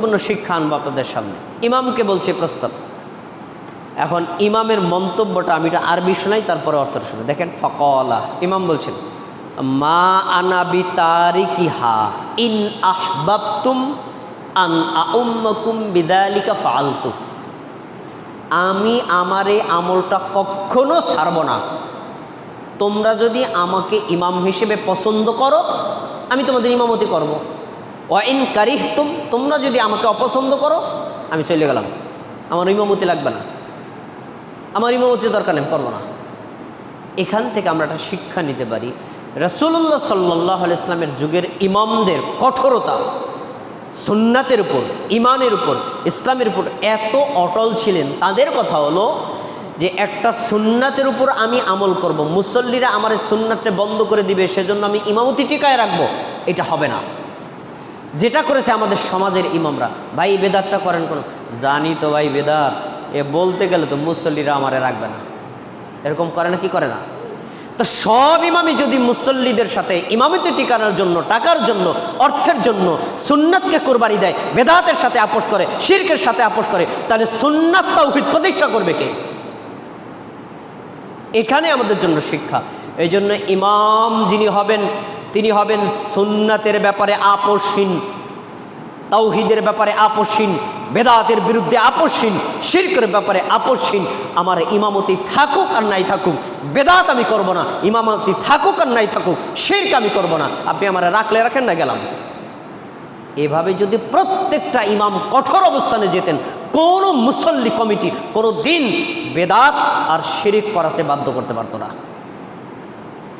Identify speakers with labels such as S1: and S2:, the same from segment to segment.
S1: গুরুত্বপূর্ণ শিক্ষা আনব আপনাদের সামনে। ইমামকে বলছে প্রস্তাব। এখন ইমামের মন্তব্যটা আমি এটা আরবি শোনাই, তারপরে অর্থটা শুনে দেখেন, ফকলা। ইমাম বলছেন, মা আনাবি তারিকি হা ইন আহবাবতুম আন আউম্মকুম বিদালিকা ফালতু আমি আমার এই আমলটা কখনো ছাড়ব না। তোমরা যদি আমাকে ইমাম হিসেবে পছন্দ করো, আমি তোমাদের ইমামতি করব। ওয়াইন কারিহ তুম তোমরা যদি আমাকে অপছন্দ করো, আমি চলে গেলাম। আমার ইমামতি লাগবে না। আমার ইমামতি দরকার নেই, করব না। এখান থেকে আমরা একটা শিক্ষা নিতে পারি। রসুল্লাহ সাল্লাহ ইসলামের যুগের ইমামদের কঠোরতা, সুন্নাতের উপর ইমানের উপর, ইসলামের উপর এত অটল ছিলেন, তাদের কথা হলো যে একটা সুন্নাতের উপর আমি আমল করব, মুসল্লিরা আমার সুন্নাতটা বন্ধ করে দিবে, সেজন্য আমি ইমামতি টিকায় রাখব, এটা হবে না। যেটা করেছে আমাদের সমাজের ইমামরা। ভাই, বেদাতটা করেন কোনো। জানি তো ভাই, বেদাত। এ বলতে গেলে তো মুসল্লিরা আমারে রাখবে না। এরকম করে না কি করে না? তো সব ইমামি যদি মুসল্লিদের সাথে ইমামিতে টিকানোর জন্য, টাকার জন্য, অর্থের জন্য সুন্নাতকে কোরবানি দেয়, বেদাতের সাথে আপোষ করে, শিরকের সাথে আপোষ করে, তাহলে সুন্নাত তাওহিদ প্রতিষ্ঠা করবে কে? এখানে আমাদের জন্য শিক্ষা। এই জন্য ইমাম যিনি হবেন তিনি হবেন সুন্নাতের ব্যাপারে আপোষহীন, তাওহিদের ব্যাপারে আপোষহীন, বেদাতের বিরুদ্ধে আপোষহীন, শিরকের ব্যাপারে আপোষহীন। আমার ইমামতি থাকুক আর নাই থাকুক, বেদাত আমি করব না, ইমামতি থাকুক আর নাই থাকুক, শিরক আমি করব না। আপনি আমার রাখলে রাখেন না গেলাম। এভাবে যদি প্রত্যেকটা ইমাম কঠোর অবস্থানে যেতেন, কোনো মুসল্লি কমিটি, কোনো দিন বেদাত আর শিরিক করাতে বাধ্য করতে পারতো না।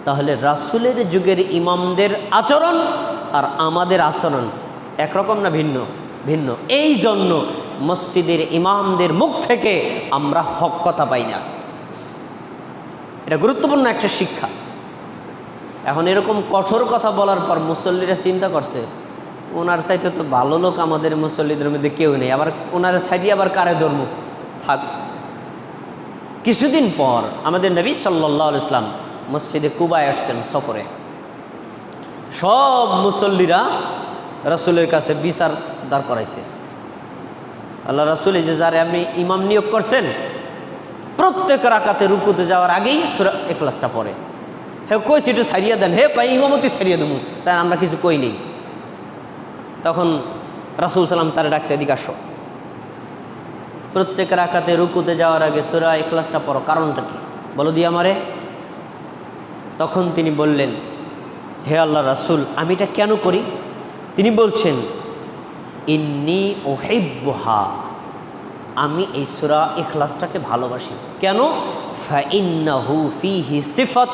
S1: তাহলে রাসুলের যুগের ইমামদের আচরণ আর আমাদের আচরণ একরকম না ভিন্ন? ভিন্ন। এই জন্য মসজিদের ইমামদের মুখ থেকে আমরা হক কথা পাই না। এটা গুরুত্বপূর্ণ একটা শিক্ষা। এখন এরকম কঠোর কথা বলার পর মুসল্লিরা চিন্তা করছে, ওনার চাইতে তো ভালো লোক আমাদের মুসল্লিদের মধ্যে কেউ নেই। আবার ওনার সাইডে আবার কারে ধর্ম থাক। কিছুদিন পর আমাদের নবী সাল্লাহ ইসলাম মসজিদে কুবায় আসছেন সফরে। সব মুসল্লিরা রাসুলের কাছে বিচার দাঁড় করাইছে। আল্লাহ রাসুল যে যারে আপনি ইমাম নিয়োগ করছেন, প্রত্যেক রাকাতে রুকুতে যাওয়ার আগেই সুরা এক্লাসটা পড়ে। হে কইছি একটু সারিয়ে দেন, হে পাই ইমামতি সারিয়ে দেবো, তাই আমরা কিছু কই নেই। তখন রাসুল সালাম তার ডাকছে, এদিকে আসো। প্রত্যেক রাকাতে রুকুতে যাওয়ার আগে সুরা এক্লাসটা পড়ো, কারণটা কি? বলো দিয়ে আমারে। তখন তিনি বললেন, হে আল্লাহ রাসুল, আমি এটা কেন করি? তিনি বলছেন, ইন্নি ওহেব্বহা আমি এই সুরা এখলাসটাকে ভালোবাসি। কেন?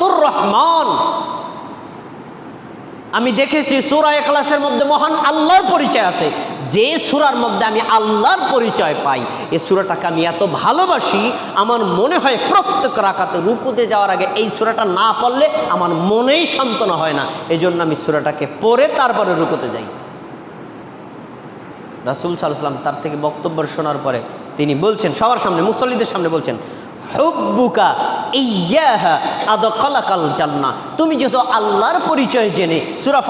S1: রহমান। আমি দেখেছি সুরা এখলাসের মধ্যে মহান আল্লাহর পরিচয় আছে। যে সুরার মধ্যে আমি আল্লাহর পরিচয় পাই এই সুরাটাকে আমি এত ভালোবাসি, আমার মনে হয় প্রত্যেক রাকাতে রুকুতে যাওয়ার আগে এই সুরাটা না পড়লে আমার মনেই সান্ত্বনা হয় না। এই জন্য আমি সুরাটাকে পড়ে তারপরে রুকুতে যাই। রাসুল সাল্লাম তার থেকে বক্তব্য শোনার পরে তিনি বলছেন, সবার সামনে, মুসল্লিদের সামনে বলছেন, হুব্বুকা ইয়াহা আদকালাকাল জান্না তুমি যেহেতু আল্লাহর পরিচয় জেনে সূরা